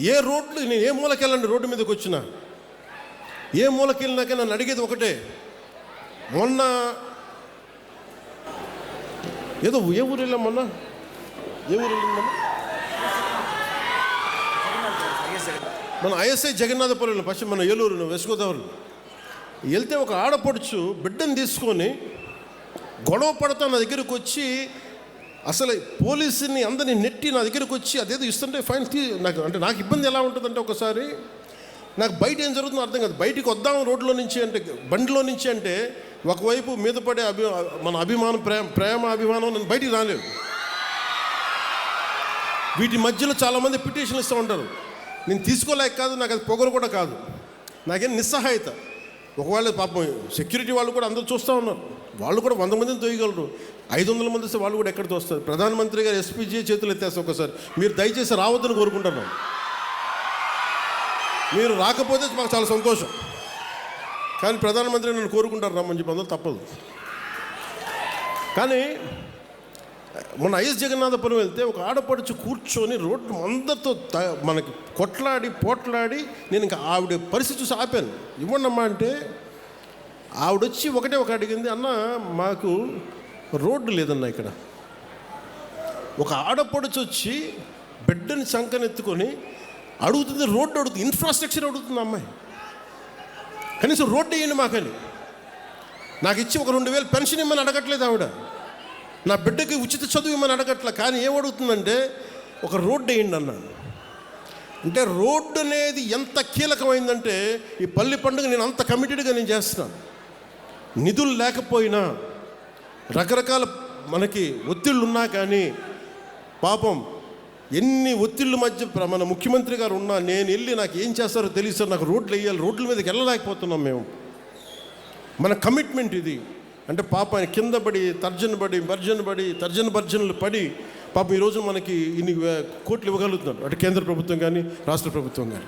ఏ రోడ్లు నేను ఏ మూలకి వెళ్ళండి రోడ్డు మీదకి వచ్చినా? ఏ మూలకి వెళ్ళినాక నన్ను అడిగేది ఒకటే. మొన్న ఏదో ఏ ఊరు వెళ్ళాం మొన్న? ఏ ఊరు మొన్న? మన ఐఎస్ఐ జగన్నాథపురం పశ్చిమ మన ఏలూరు వెస్ట్ గోదావరి. వెళ్తే ఒక ఆడపడుచు బిడ్డను తీసుకొని గొడవ పడతా నా దగ్గరకు వచ్చి అసలు పోలీసుని అందరిని నెట్టి నా దగ్గరకు వచ్చి అదేదో ఇస్తుంటే ఫైన్ తీ నాకు అంటే నాకు ఇబ్బంది ఎలా ఉంటుందంటే ఒకసారి నాకు బయట ఏం జరుగుతుందో అర్థం కాదు. బయటికి వద్దాం రోడ్లో నుంచి అంటే బండిలో నుంచి అంటే ఒకవైపు మీద పడే అభి మన అభిమానం ప్రేమ ప్రేమ అభిమానం నేను బయటికి రాలేవు వీటి మధ్యలో చాలామంది పిటిషన్లు ఇస్తూ ఉంటారు. నేను తీసుకోలేక కాదు నాకు అది పొగరు కూడా కాదు. నాకేం నిస్సహాయత. ఒకవేళ పాపం సెక్యూరిటీ వాళ్ళు కూడా అందరూ చూస్తూ ఉన్నారు. వాళ్ళు కూడా వంద మందిని తోయగలరు. ఐదు వందల మంది వస్తే వాళ్ళు కూడా ఎక్కడ తోస్తారు? ప్రధానమంత్రి గారు ఎస్పీజీ చేతులు ఎత్తేస్తారు ఒకసారి. మీరు దయచేసి రావద్దని కోరుకుంటున్నాం. మీరు రాకపోతే మాకు చాలా సంతోషం. కానీ ప్రధానమంత్రి నన్ను కోరుకుంటారు రమ్మని చెప్పి అందరూ తప్పదు. కానీ మొన్న ఐఎస్ జగన్నాథపురం వెళ్తే ఒక ఆడపడుచు కూర్చొని రోడ్డు అందరితో త- మనకి కొట్లాడి పోట్లాడి నేను ఇంకా ఆవిడ పరిస్థితి చూసి ఆపాను. ఇవ్వండమ్మా అంటే ఆవిడొచ్చి ఒకటే ఒక అడిగింది అన్న మాకు రోడ్డు లేదన్న ఇక్కడ. ఒక ఆడపడుచు వచ్చి బిడ్డని సంకనెత్తుకొని అడుగుతుంది రోడ్డు అడుగుతుంది ఇన్ఫ్రాస్ట్రక్చర్ అడుగుతుంది అమ్మాయి. కనీసం రోడ్డు వేయండి మాకని. నాకు ఇచ్చి ఒక రెండు వేలు పెన్షన్ ఇమ్మని అడగట్లేదు ఆవిడ. నా బిడ్డకి ఉచిత చదువు ఇమ్మని అడగట్లే కానీ ఏమడుగుతుందంటే ఒక రోడ్డు వేయండి అన్నాను అంటే రోడ్డు అనేది ఎంత కీలకమైందంటే ఈ పల్లి పండుగ నేను అంత కమిటెడ్గా నేను చేస్తున్నాను. నిధులు లేకపోయినా రకరకాల మనకి ఒత్తిళ్ళు ఉన్నా కానీ పాపం ఎన్ని ఒత్తిళ్ళ మధ్య ప్ర- మన ముఖ్యమంత్రి గారు ఉన్నా నేను వెళ్ళి నాకు ఏం చేస్తారో తెలియదు సార్. నాకు రోడ్లు వేయాలి రోడ్ల మీదకి వెళ్ళలేకపోతున్నాం మేము. మన కమిట్మెంట్ ఇది. అంటే పాప ఆయన కింద పడి తర్జన పడి భర్జన పడి తర్జన భర్జనలు పడి పాపం ఈరోజు మనకి ఇన్ని కోట్లు ఇవ్వగలుగుతున్నారు అటు కేంద్ర ప్రభుత్వం కానీ రాష్ట్ర ప్రభుత్వం కానీ.